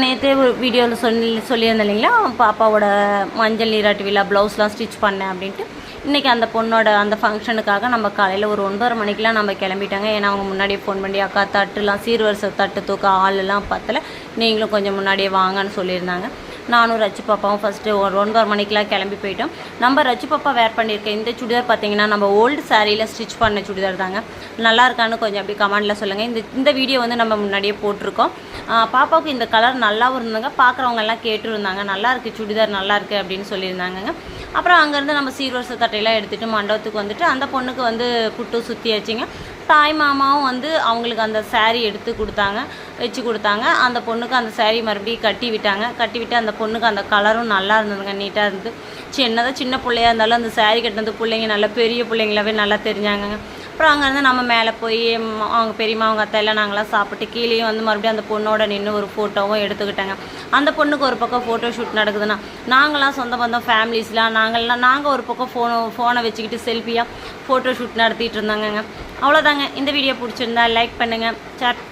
நேற்று ஒரு வீடியோவில் சொல்லி சொல்லியிருந்தேன் இல்லைங்களா? பாப்பாவோட மஞ்சள் நீராட்டு விழா ப்ளவுஸ்லாம் ஸ்டிச் பண்ணேன் அப்படின்ட்டு. இன்றைக்கி அந்த பொண்ணோட அந்த ஃபங்க்ஷனுக்காக நம்ம காலையில் ஒரு ஒன்பது மணிக்கெலாம் நம்ம கிளம்பிட்டாங்க. ஏன்னா அவங்க முன்னாடியே ஃபோன் பண்ணி அக்கா தட்டுலாம் சீர்வரிசை தட்டு தூக்க ஆளெல்லாம் பத்தல. நீங்களும் கொஞ்சம் முன்னாடியே வாங்கன்னு சொல்லியிருந்தாங்க. நானும் ரச்சு பாப்பாவும் ஃபஸ்ட்டு ஒரு ஒன்பது மணிக்கெலாம் கிளம்பி போயிட்டோம். நம்ம ரச்சு பாப்பா வேர் பண்ணியிருக்க இந்த சுடிதார் பார்த்தீங்கன்னா நம்ம ஓல்டு சாரியில் ஸ்டிச் பண்ண சுடிதார் தாங்க. நல்லா இருக்கான்னு கொஞ்சம் அப்படி கமெண்டில் சொல்லுங்கள் இந்த இந்த வீடியோ வந்து நம்ம முன்னாடியே போட்டிருக்கோம். பாப்பாவுக்கு இந்த கலர் நல்லாவும் இருந்தாங்க பார்க்குறவங்க எல்லாம் கேட்டுருந்தாங்க நல்லா இருக்குது சுடிதார் நல்லா இருக்குது அப்படின்னு சொல்லியிருந்தாங்கங்க. அப்புறம் அங்கேருந்து நம்ம சீர்வரிசை தட்டையெல்லாம் எடுத்துகிட்டு மண்டபத்துக்கு வந்துட்டு அந்த பொண்ணுக்கு வந்து புட்டு சுற்றியாச்சுங்க தாய் மாமாவும் வந்து அவங்களுக்கு அந்த சேரீ எடுத்து கொடுத்தாங்க வச்சு கொடுத்தாங்க. அந்த பொண்ணுக்கு அந்த சேரீ மறுபடியும் கட்டி விட்டாங்க. கட்டி விட்டு அந்த பொண்ணுக்கு அந்த கலரும் நல்லா இருந்ததுங்க நீட்டாக இருந்தது. சின்னதாக சின்ன பிள்ளையா இருந்தாலும் அந்த saree கட்டினது பிள்ளைங்க நல்லா பெரிய பிள்ளைங்களாவே நல்லா தெரிஞ்சாங்கங்க. அப்புறம் அங்கேருந்து நம்ம மேலே போய் அவங்க பெரியம்மா அவங்க அத்தை எல்லாம் நாங்களாம் சாப்பிட்டு கீழேயும் வந்து மறுபடியும் அந்த பொண்ணோட நின்று ஒரு ஃபோட்டோவும் எடுத்துக்கிட்டாங்க. அந்த பொண்ணுக்கு ஒரு பக்கம் ஃபோட்டோ ஷூட் நடக்குதுன்னா நாங்களாம் சொந்த பந்தம் ஃபேமிலிஸ்லாம் நாங்கள்லாம் நாங்கள் ஒரு பக்கம் ஃபோனை ஃபோனை வச்சுக்கிட்டு செல்ஃபியாக ஃபோட்டோ ஷூட் நடத்திட்டு இருந்தாங்கங்க. அவ்வளோதாங்க இந்த வீடியோ பிடிச்சிருந்தா லைக் பண்ணுங்கள் ஷேர்